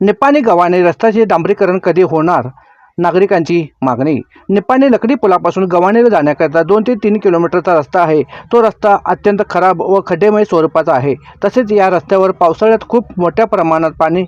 निपाणी गव्हाणे रस्त्याचे डांबरीकरण कधी होणार? नागरिकांची मागणी. निपाणी लकडी पुलापासून गव्हाणीला जाण्याकरता दोन ते तीन किलोमीटरचा रस्ता आहे. तो रस्ता अत्यंत खराब व खड्डेमय स्वरूपाचा आहे. तसेच या रस्त्यावर पावसाळ्यात खूप मोठ्या प्रमाणात पाणी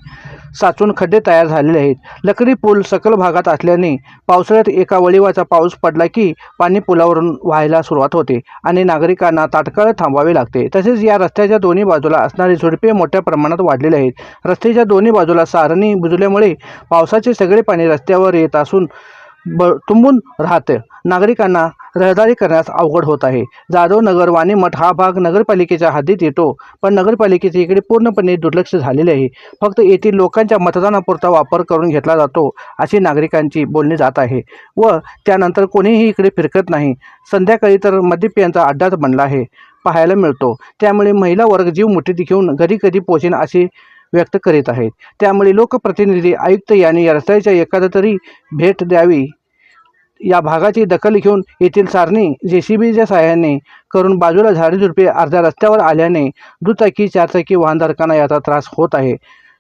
साचून खड्डे तयार झालेले आहेत. लकडी पूल सकल भागात असल्याने पावसाळ्यात एका वळीवाचा पाऊस पडला की पाणी पुलावरून व्हायला सुरुवात होते आणि नागरिकांना तात्काळ थांबावे लागते. तसेच या रस्त्याच्या दोन्ही बाजूला असणारी झुडपे मोठ्या प्रमाणात वाढलेले आहेत. रस्त्याच्या दोन्ही बाजूला सारणी बुजल्यामुळे पावसाचे सगळे पाणी रस्त्यावर येत असून ब तुंबून राहते. नागरिकांना रहदारी करण्यास अवघड होत आहे. जाधव नगर वाणीमठ हा भाग नगरपालिकेच्या हद्दीत येतो पण नगरपालिकेचे इकडे पूर्णपणे दुर्लक्ष झालेले आहे. फक्त येथील लोकांच्या मतदानापुरता वापर करून घेतला जातो अशी नागरिकांची बोलणी जात आहे. व त्यानंतर कोणीही इकडे फिरकत नाही. संध्याकाळी तर मद्यपियांचा अड्डाच बनला आहे पाहायला मिळतो. त्यामुळे महिला वर्ग जीव मुठीत घेऊन घरी कधी पोचेन असे व्यक्त करीत आहेत. त्यामुळे लोकप्रतिनिधी आयुक्त यांनी रस्त्याच्या एखादा तरी भेट द्यावी या भागाची दखल घेऊन येथील सारणी जे सी बीच्या सहाय्याने करून बाजूला झाडे झुडपे अर्ध्या रस्त्यावर आल्याने दुचाकी चारचाकी वाहनधारकांना याचा त्रास होत आहे.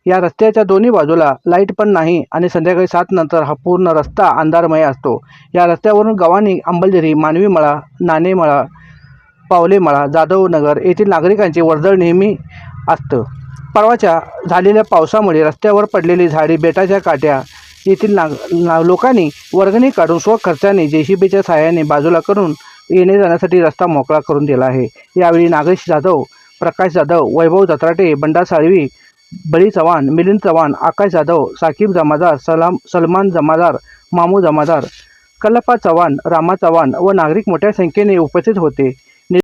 या रस्त्याच्या दोन्ही बाजूला लाइट पण नाही आणि संध्याकाळी सात नंतर हा पूर्ण रस्ता अंधारमय असतो. या रस्त्यावरून गव्हाणी अंबलझरी मानवी मळा नाणेमळा पावलेमळा जाधवनगर येथील नागरिकांची वर्दळ नेहमी असतं. परवाच्या झालेल्या पावसामुळे रस्त्यावर पडलेली झाडी बेटाच्या काट्या येथील नाग ना लोकांनी वर्गणी काढून स्वखर्चाने जे सी बीच्या सहाय्याने बाजूला करून येणे जाण्यासाठी रस्ता मोकळा करून दिला आहे. यावेळी नागेश जाधव प्रकाश जाधव वैभव जत्राटे बंडा साळवी बळी चव्हाण मिलिंद चव्हाण आकाश जाधव साकीब जमादार सलाम सलमान जमादार मामू जमादार कल्लप्पा चव्हाण रामा चव्हाण व नागरिक मोठ्या संख्येने उपस्थित होते.